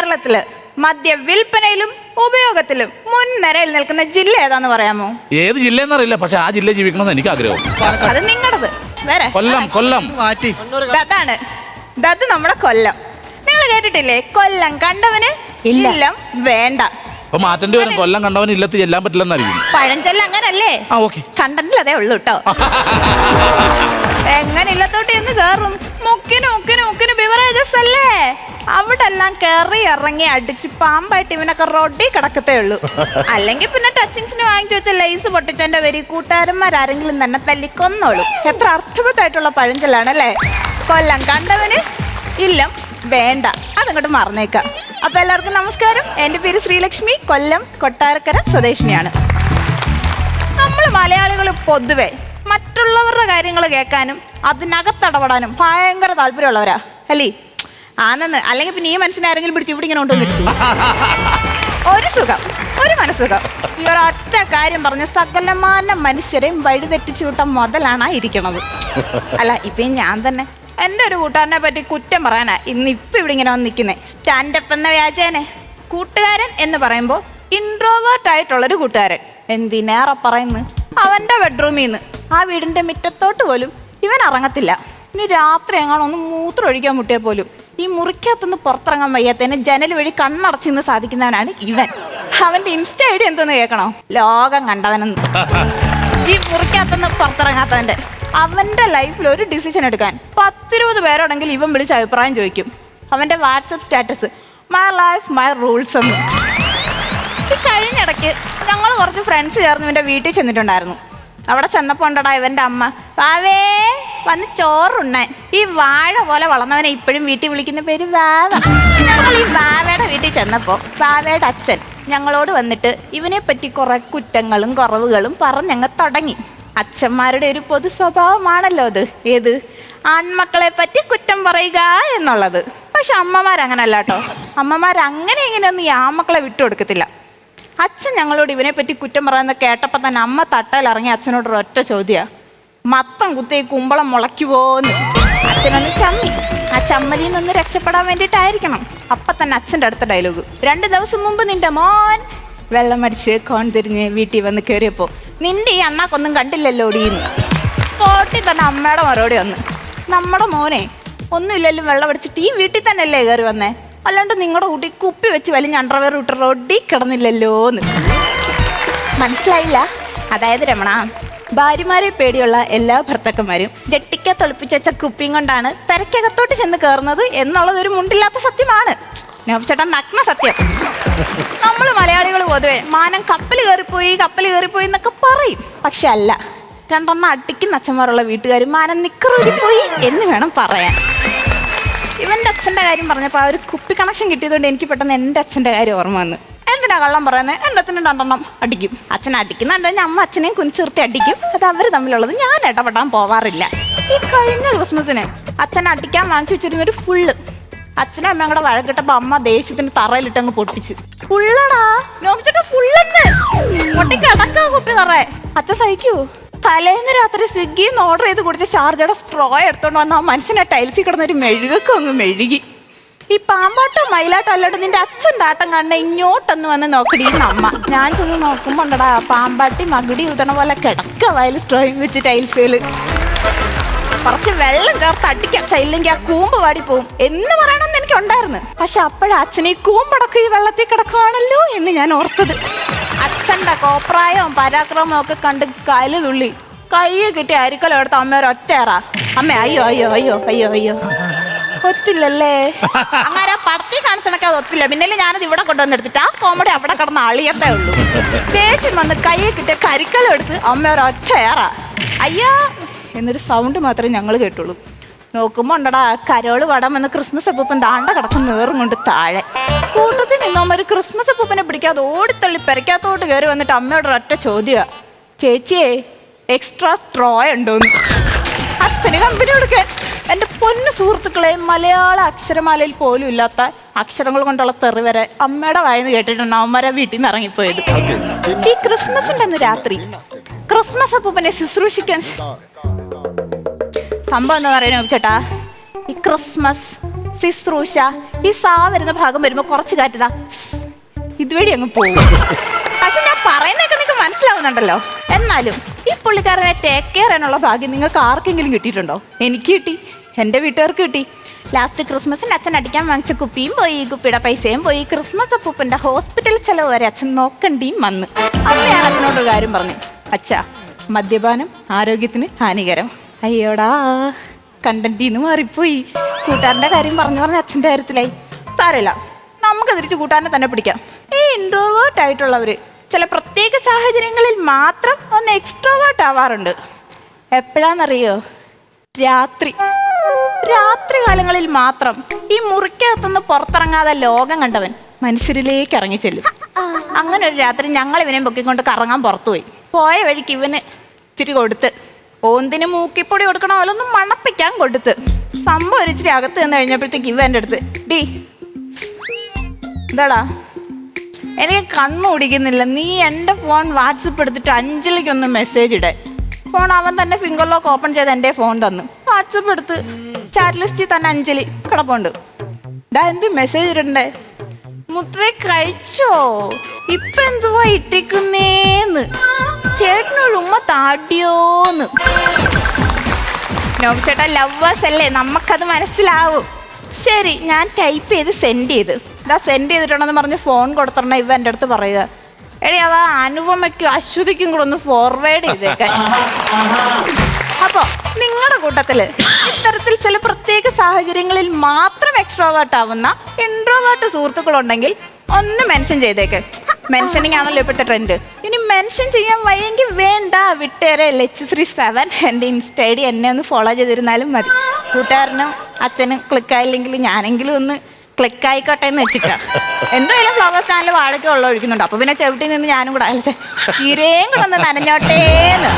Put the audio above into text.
കേരളത്തിൽ മദ്യ വിൽപ്പനയിലും ഉപയോഗത്തിലും മുൻനിരയിൽ നിൽക്കുന്ന ജില്ല ഏതാന്ന് പറയാമോ? ഏത് ജില്ല എന്നറിയില്ല പക്ഷെ ആ ജില്ല ജീവിക്കണമെന്ന് എനിക്ക് ആഗ്രഹം അത് നിങ്ങളത്. വേറെ. കൊല്ലം കൊല്ലം. മാറ്റി. അതാണ് അത് നമ്മുടെ കൊല്ലം. നിങ്ങൾ കേട്ടിട്ടില്ലേ? കൊല്ലം കണ്ടവന് ഇല്ല. ഇല്ലം വേണ്ട. അപ്പൊ മാറ്റേണ്ടി വരും. കൊല്ലം കണ്ടവന് ഇല്ലത്ത് ചെല്ലാൻ പറ്റില്ലെന്നായിരിക്കും. പഴഞ്ചൊല്ല അങ്ങനല്ലേ? ആ ഓക്കെ. കണ്ടന്റിൽ അതേ ഉള്ളൂ കേട്ടോ എങ്ങനെ ഇല്ലത്തോട്ട് എന്ന് കേറും. മുക്കിന് അവിടെ എല്ലാം കയറി ഇറങ്ങി അടിച്ച് പാമ്പായിട്ട് ഇവനൊക്കെ റോഡി കിടക്കത്തേ ഉള്ളൂ. അല്ലെങ്കിൽ പിന്നെ ടച്ചിങ്സിന് വാങ്ങിച്ചു വെച്ച ലൈസ് പൊട്ടിച്ചെന്റെ വരി കൂട്ടുകാരന്മാരാരെങ്കിലും തന്നെ തല്ലിക്കൊന്നോളൂ. എത്ര അർത്ഥവത്തായിട്ടുള്ള പഴഞ്ചൊല്ലാണ് അല്ലേ? കൊല്ലം കണ്ടവന് ഇല്ലം വേണ്ട. അതങ്ങോട്ട് മറന്നേക്കാം. അപ്പൊ എല്ലാവർക്കും നമസ്കാരം. എന്റെ പേര് ശ്രീലക്ഷ്മി. കൊല്ലം കൊട്ടാരക്കര സ്വദേശിനിയാണ്. നമ്മൾ മലയാളികൾ പൊതുവെ മറ്റുള്ളവരുടെ കാര്യങ്ങൾ കേൾക്കാനും അതിനകത്തടപെടാനും ഭയങ്കര താല്പര്യമുള്ളവരാ. അല്ലേ? ആണെന്ന്. അല്ലെങ്കിൽ പിന്നെ ഈ മനസ്സിനെ ആരെങ്കിലും പിടിച്ച് ഇവിടെ ഇങ്ങനെ കൊണ്ടുവന്നിരിക്കും ഒരു സുഖം. ഒരു മനസ്സുഖം. ഒരൊറ്റ കാര്യം പറഞ്ഞ സകലമാന മനുഷ്യരെയും വഴിതെറ്റിച്ചു വിട്ട മുതലാണ് ഇരിക്കണത്. അല്ല ഇപ്പം ഞാൻ തന്നെ എന്റെ ഒരു കൂട്ടുകാരനെ പറ്റി കുറ്റം പറയാനാ ഇന്ന് ഇപ്പൊ ഇവിടെ ഇങ്ങനെ വന്ന് നിൽക്കുന്നേ സ്റ്റാൻഡപ്പ് എന്ന വ്യാജേനെ. കൂട്ടുകാരൻ എന്ന് പറയുമ്പോൾ ഇൻട്രോവേർട്ട് ആയിട്ടുള്ളൊരു കൂട്ടുകാരൻ. എന്തിനേറെ പറയുന്നു? അവന്റെ ബെഡ്റൂമിൽ നിന്ന് ആ വീടിന്റെ മുറ്റത്തോട്ട് പോലും ഇവൻ ഇറങ്ങത്തില്ല. ഇനി രാത്രി എങ്ങാണോ ഒന്ന് മൂത്രം ഒഴിക്കാൻ മുട്ടിയാൽ പോലും ഈ മുറിക്കകത്തുനിന്ന് പുറത്തിറങ്ങാൻ വയ്യാത്തതിന് ജനൽ വഴി കണ്ണടച്ചിന്ന് സാധിക്കുന്നവനാണ് ഇവൻ. അവന്റെ ഇൻസ്റ്റ ഐ ഡി എന്തെന്ന് കേൾക്കണോ? ലോകം കണ്ടവനെന്ന്. ഈ മുറിക്കകത്തുനിന്ന് പുറത്തിറങ്ങാത്തവന്റെ. അവന്റെ ലൈഫിൽ ഒരു ഡിസിഷൻ എടുക്കാൻ പത്തിരുപത് പേരോടെങ്കിൽ ഇവൻ വിളിച്ച് അഭിപ്രായം ചോദിക്കും. അവന്റെ WhatsApp status my life my rules എന്ന്. കഴിഞ്ഞിടയ്ക്ക് ഞങ്ങൾ കുറച്ച് ഫ്രണ്ട്സ് ചേർന്ന് ഇവന്റെ വീട്ടിൽ ചെന്നിട്ടുണ്ടായിരുന്നു. അവിടെ ചെന്നപ്പോണ്ടടാ ഇവന്റെ അമ്മ വാവേ! വന്ന് ചോറുണ്ണാൻ. ഈ വാഴ പോലെ വളർന്നവനെ ഇപ്പോഴും വീട്ടിൽ വിളിക്കുന്ന പേര് വാവ. ഞങ്ങൾ ഈ വാവയുടെ വീട്ടിൽ ചെന്നപ്പോൾ വാവയുടെ അച്ഛൻ ഞങ്ങളോട് വന്നിട്ട് ഇവനെ പറ്റി കുറെ കുറ്റങ്ങളും കുറവുകളും പറഞ്ഞ് പറഞ്ഞങ്ങ് തുടങ്ങി. അച്ഛന്മാരുടെ ഒരു പൊതു സ്വഭാവമാണല്ലോ അത്. ഏത്? ആൺമക്കളെ പറ്റി കുറ്റം പറയുക എന്നുള്ളത്. പക്ഷെ അമ്മമാരങ്ങനല്ല കേട്ടോ. അമ്മമാർ അങ്ങനെ ഇങ്ങനെയൊന്നും ഈ ആൺമക്കളെ വിട്ടുകൊടുക്കത്തില്ല അച്ഛൻ ഞങ്ങളോട് ഇവനെ പറ്റി കുറ്റം പറയുന്നത് കേട്ടപ്പോൾ തന്നെ അമ്മ തട്ടയിൽ ഇറങ്ങി അച്ഛനോട് ഒറ്റ ചോദ്യ. മത്തം കുത്തി കുമ്പളം മുളയ്ക്കുവോന്ന്. അച്ഛനൊന്ന് ചമ്മി. ആ ചമ്മലിൽ നിന്ന് രക്ഷപ്പെടാൻ വേണ്ടിയിട്ടായിരിക്കണം. അപ്പൊ തന്നെ അച്ഛന്റെ അടുത്ത ഡയലോഗ് രണ്ട് ദിവസം മുമ്പ് നിന്റെ മോൻ വെള്ളം അടിച്ച് കോൺ തിരിഞ്ഞ് വീട്ടിൽ വന്ന് കയറിയപ്പോ നിന്റെ ഈ അണ്ണാക്കൊന്നും കണ്ടില്ലല്ലോ ഓടിയെന്ന് പോട്ടി തന്നെ അമ്മയുടെ മറുപടി വന്ന് നമ്മുടെ മോനെ ഒന്നുമില്ലല്ലോ വെള്ളം അടിച്ചിട്ട് ഈ വീട്ടിൽ തന്നെയല്ലേ കയറി വന്നേ? അല്ലാണ്ട് നിങ്ങളുടെ കൂട്ടി കുപ്പി വെച്ച് വലിഞ്ഞ അണ്ടർവെയർ ഇട്ട് റൊഡി കിടന്നില്ലല്ലോ എന്ന് മനസ്സിലായില്ല? അതായത് രമണ ഭാര്യമാരെ പേടിയുള്ള എല്ലാ ഭർത്താക്കന്മാരും ജട്ടിക്ക തൊളിപ്പിച്ച് കുപ്പിയും കൊണ്ടാണ് പെരക്കകത്തോട്ട് ചെന്ന് കയറുന്നത് എന്നുള്ളത് ഒരു മുണ്ടില്ലാത്ത സത്യമാണ്. നോബ്ചേട്ടൻ നഗ്ന സത്യം. നമ്മൾ മലയാളികൾ പൊതുവെ മാനം കപ്പൽ കയറിപ്പോയി കപ്പൽ കയറിപ്പോയി എന്നൊക്കെ പറയും. പക്ഷെ അല്ല രണ്ടെണ്ണം അടിക്കുന്ന അച്ഛന്മാരുള്ള വീട്ടുകാർ മാനം നിക്കറൂരിപ്പോയി എന്ന് വേണം പറയാൻ. ഇവന്റെ അച്ഛന്റെ കാര്യം പറഞ്ഞപ്പോൾ ആ ഒരു കുപ്പി കണക്ഷൻ കിട്ടിയതുകൊണ്ട് എനിക്ക് പെട്ടെന്ന് എന്റെ അച്ഛന്റെ കാര്യം ഓർമ്മ വന്നു. എന്തിനാ കള്ളം പറയുന്നത് അച്ഛനും രണ്ടെണ്ണം അടിക്കും. അച്ഛൻ അടിക്കുന്നുണ്ട് ഞാൻ അമ്മ അച്ഛനെയും കുനിച്ചിർത്തി അടിക്കും. അത് അവർ തമ്മിലുള്ളത്. ഞാൻ ഇടപെടാൻ പോവാറില്ല. ഈ കഴിഞ്ഞ ക്രിസ്മസിന് അച്ഛൻ അടിക്കാൻ വാങ്ങിച്ചു വെച്ചിരുന്ന ഒരു ഫുള്ള് അച്ഛനും അമ്മയും കൂടെ വഴക്കിട്ടപ്പോ അമ്മ ദേഷ്യത്തിന് തറയിലിട്ട് അങ്ങ് പൊട്ടിച്ച്. ഫുള്ളടാ? നോക്കിച്ചിട്ട് ഫുള്ളെന്ന്. പൊട്ടിക്ക് അടക്കാ കുപ്പി തറേ. അച്ഛൻ സഹിക്കൂ. തലേന്ന് രാത്രി സ്വിഗ്ഗിന്ന് ഓർഡർ ചെയ്ത് കൊടുത്ത ചാർജയുടെ സ്ട്രോ എടുത്തോണ്ട് വന്ന ആ മനുഷ്യനെ ടൈൽസിൽ കിടന്ന ഒരു മെഴുകൊക്കെ അങ്ങ് മെഴുകി. ഈ പാമ്പാട്ടോ മയിലാട്ടോ അല്ലാട്ടോ നിന്റെ അച്ഛന്റെ ആട്ടം കണ്ട ഇങ്ങോട്ടൊന്ന് വന്ന് നോക്കടി അമ്മ. ഞാൻ ചെന്ന് നോക്കുമ്പോ ഉണ്ടടാ പാമ്പാട്ടി മകുടി ഊതണ പോലെ കിടക്ക വയൽ സ്ട്രോയിങ് വെച്ച് ടൈൽസിൽ കുറച്ച് വെള്ളം ചേർത്ത് അടിക്കച്ച ഇല്ലെങ്കിൽ ആ കൂമ്പ് വാടി പോവും. എന്ന് പറയണമെന്ന് എനിക്ക് ഉണ്ടായിരുന്നു പക്ഷെ അപ്പോഴ അച്ഛൻ ഈ കൂമ്പടക്കം ഈ വെള്ളത്തിൽ കിടക്കുവാണല്ലോ എന്ന് ഞാൻ ഓർത്തത്. അച്ഛന്റെ കോപ്രായവും പരാക്രമവും ഒക്കെ കണ്ട് കൽ തുള്ളി. കൈ കിട്ടി അരിക്കലെടുത്ത അമ്മ ഒരു ഒറ്റയറ അമ്മ അയ്യോ അയ്യോ അയ്യോ അയ്യോ അയ്യോ. ഒത്തില്ലല്ലേ? അങ്ങനെ പടത്തി കാണിച്ചണക്കെ അത് ഒത്തില്ല. പിന്നെ ഞാനത് ഇവിടെ കൊണ്ടുവന്നെടുത്തിട്ട് ആ കോമഡി അവിടെ കിടന്ന് അളിയത്തേ ഉള്ളൂ. ദേഷ്യം വന്ന് കയ്യെ കിട്ടിയ കരിക്കലം എടുത്ത് അമ്മ ഒരൊറ്റ ഒറ്റയറ അയ്യോ എന്നൊരു സൗണ്ട് മാത്രമേ ഞങ്ങൾ കേട്ടുള്ളൂ. നോക്കുമ്പോ ഉണ്ടടാ കരോൾ വടം എന്ന് ക്രിസ്മസ് അപ്പൂപ്പൻ താണ്ട കിടക്കുന്ന നേറും കൊണ്ട് താഴെ. കൂട്ടത്തിൽ നിന്നമ്മ ഒരു ക്രിസ്മസ് അപ്പൂപ്പനെ പിടിക്കാതെ ഓടിത്തള്ളി പെരക്കാത്തോട്ട് കയറി വന്നിട്ട് അമ്മയോട് ഒറ്റ ചോദ്യ ചേച്ചിയെ എക്സ്ട്രാ സ്ട്രോ ഉണ്ടോന്ന്. അച്ഛന് കമ്പനി കൊടുക്കാൻ. എന്റെ പൊന്നു സുഹൃത്തുക്കളെ മലയാള അക്ഷരമാലയിൽ പോലും ഇല്ലാത്ത അക്ഷരങ്ങൾ കൊണ്ടുള്ള തെറി വരെ അമ്മയുടെ വായന്ന് കേട്ടിട്ടുണ്ട് അവന്മാരെ വീട്ടിൽ നിന്ന് ഇറങ്ങിപ്പോയത്. ഈ ക്രിസ്മസിന്റെ അന്ന് രാത്രി ക്രിസ്മസ് അപ്പൂപ്പനെ ശുശ്രൂഷിക്കാൻ സംഭവം എന്താ പറയുന്നത് ചേട്ടാ? ഈ ക്രിസ്മസ് ശുശ്രൂഷ ഈ സാ വരുന്ന ഭാഗം വരുമ്പോൾ കുറച്ച് കാറ്റുതാ ഇതുവഴി അങ്ങ് പോകും. മനസ്സിലാവുന്നുണ്ടല്ലോ എന്നാലും ഈ പുള്ളിക്കാരനെ ടേക്ക് കെയർ ചെയ്യാനുള്ള ഭാഗ്യം നിങ്ങൾക്ക് ആർക്കെങ്കിലും കിട്ടിയിട്ടുണ്ടോ? എനിക്ക് കിട്ടി. എന്റെ വീട്ടുകാർക്ക് കിട്ടി. ലാസ്റ്റ് ക്രിസ്മസിന് അച്ഛൻ അടിക്കാൻ വാങ്ങിച്ച കുപ്പിയും പോയി കുപ്പിയുടെ പൈസയും പോയി. ക്രിസ്മസ് അപ്പൂപ്പന്റെ ഹോസ്പിറ്റൽ ചെലവ് വരെ അച്ഛൻ നോക്കണ്ടിയും വന്ന്. അമ്മയാണ് അച്ഛനോട് കാര്യം പറഞ്ഞു അച്ഛാ മദ്യപാനം ആരോഗ്യത്തിന് ഹാനികരം. അയ്യോടാ കണ്ടന്റിന്ന് മാറിപ്പോയി. കൂട്ടുകാരന്റെ കാര്യം പറഞ്ഞു പറഞ്ഞ അച്ഛന്റെ കാര്യത്തിലായി. സാരമില്ല നമുക്ക് തിരിച്ച് കൂട്ടാനെ തന്നെ പിടിക്കാം. ഈ ഇൻട്രോവേർട്ട് ആയിട്ടുള്ളവർ ചില പ്രത്യേക സാഹചര്യങ്ങളിൽ മാത്രം ഒന്ന് എക്സ്ട്രോവേർട്ട് ആവാറുണ്ട്. എപ്പോഴാണെന്നറിയോ രാത്രി. രാത്രി കാലങ്ങളിൽ മാത്രം ഈ മുറിക്കകത്തുനിന്ന് പുറത്തിറങ്ങാതെ ലോകം കണ്ടവൻ മനുഷ്യരിലേക്ക് ഇറങ്ങി ചെല്ലും അങ്ങനെ ഒരു രാത്രി ഞങ്ങൾ ഇവനെ പൊക്കിക്കൊണ്ട് കറങ്ങാൻ പുറത്തുപോയി. പോയ വഴിക്ക് ഇവന് ഇച്ചിരി കൊടുത്ത്. ഓന്തിന് മൂക്കിപ്പൊടി കൊടുക്കണ? പോലെ മണപ്പിക്കാൻ കൊടുത്ത്. സംഭവം ഒരിച്ചിരി അകത്ത് നിന്ന് കഴിഞ്ഞപ്പോഴത്തേക്ക് ഇവ എന്റെ അടുത്ത് ഡി എന്താടാ എനിക്ക് കണ്ണു ഓടിക്കുന്നില്ല നീ എന്റെ ഫോൺ വാട്സപ്പ് എടുത്തിട്ട് അഞ്ചിലേക്കൊന്ന് മെസ്സേജ് ഇടേ. ഫോൺ അവൻ തന്നെ ഫിംഗർ ലോക്ക് ഓപ്പൺ ചെയ്ത് എന്റെ ഫോൺ തന്നു. വാട്സപ്പ് എടുത്ത് ചാറ്റ് ലിസ്റ്റിൽ തന്നെ അഞ്ജലി കിടപ്പുണ്ട്. ഡാ എന്ത് മെസ്സേജ് ഇടണ്ടേ? മുത്ര കഴിച്ചോ? ഇപ്പൊ എന്തുവാ ഇട്ടിക്കുന്നേന്ന്? ചേട്ടനൊരു ഉമ്മ താടിയോന്ന്. നോബ് ചേട്ടാ ലവേഴ്സ് അല്ലേ? നമുക്കത് മനസ്സിലാവും. ശരി ഞാൻ ടൈപ്പ് ചെയ്ത് സെൻഡ് ചെയ്ത്. ഇതാ സെൻഡ് ചെയ്തിട്ടുണ്ടെന്ന് പറഞ്ഞ് ഫോൺ കൊടുത്തിടണം ഇവ എന്റെ അടുത്ത് പറയുക. എടി അതാ അനുപമയ്ക്കും അശ്വതിക്കും കൂടെ ഒന്ന് ഫോർവേഡ് ചെയ്തേക്കാൻ അപ്പോ നിങ്ങളുടെ കൂട്ടത്തിൽ ഇത്തരത്തിൽ ചില പ്രത്യേക സാഹചര്യങ്ങളിൽ മാത്രം എക്സ്ട്രോവേർട്ട് ആവുന്ന ഇൻട്രോവേർട്ട് സുഹൃത്തുക്കളുണ്ടെങ്കിൽ ഒന്ന് മെൻഷൻ ചെയ്തേക്ക്. മെൻഷനിങ് ആണല്ലോ ഇപ്പോഴത്തെ ട്രെൻഡ് ഇനി മെൻഷൻ ചെയ്യാൻ വയ്യെങ്കിൽ വേണ്ട വിട്ടേരെ. എച്ച് ശ്രീ സെവൻ എന്റെ ഇൻസ്റ്റ എന്നെ ഒന്ന് ഫോളോ ചെയ്തിരുന്നാലും മതി. കൂട്ടുകാരനും അച്ഛനും ക്ലിക്കായില്ലെങ്കിൽ ഞാനെങ്കിലും ഒന്ന് ക്ലിക്ക് ആയിക്കോട്ടെ എന്ന് വെച്ചിട്ടാ. എന്തായാലും ഫ്ലവർ സ്റ്റാൻഡിൽ വാഴയ്ക്ക് വെള്ളം ഒഴിക്കുന്നുണ്ട്. അപ്പൊ പിന്നെ ചവിട്ടി നിന്ന് ഞാനും കൂടെ തീരെയും കൂടെ ഒന്ന് നനഞ്ഞോട്ടേന്ന്.